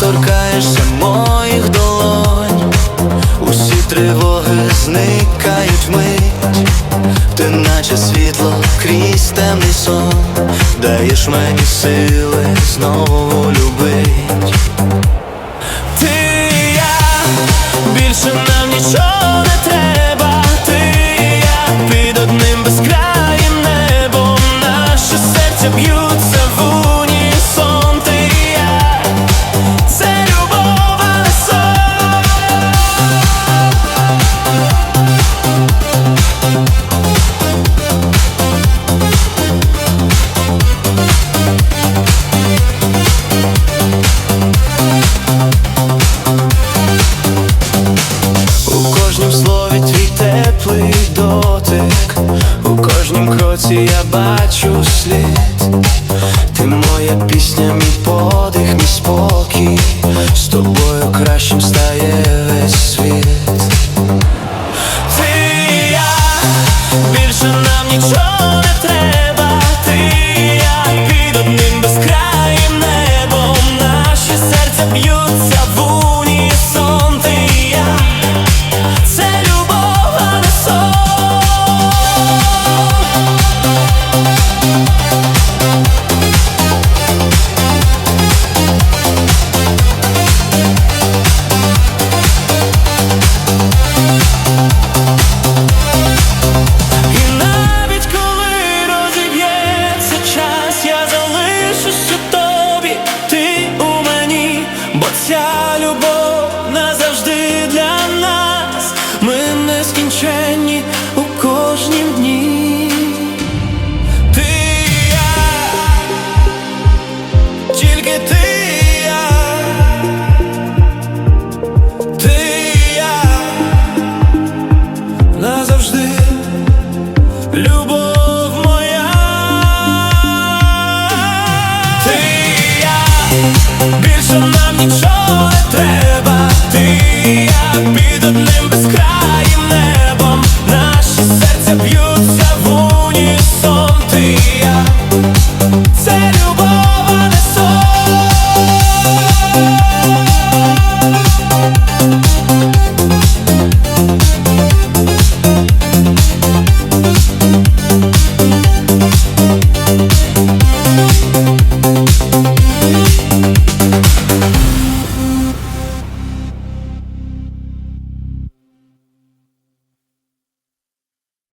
торкаєшся моїх долонь, усі тривоги зникають мить, ти наче світло крізь темний сон, даєш мені сили знову любить. Ти і я більше нам нічого. кожному кроці я бачу слід, ти моя пісня, мій подих, мій спокій. se I'm.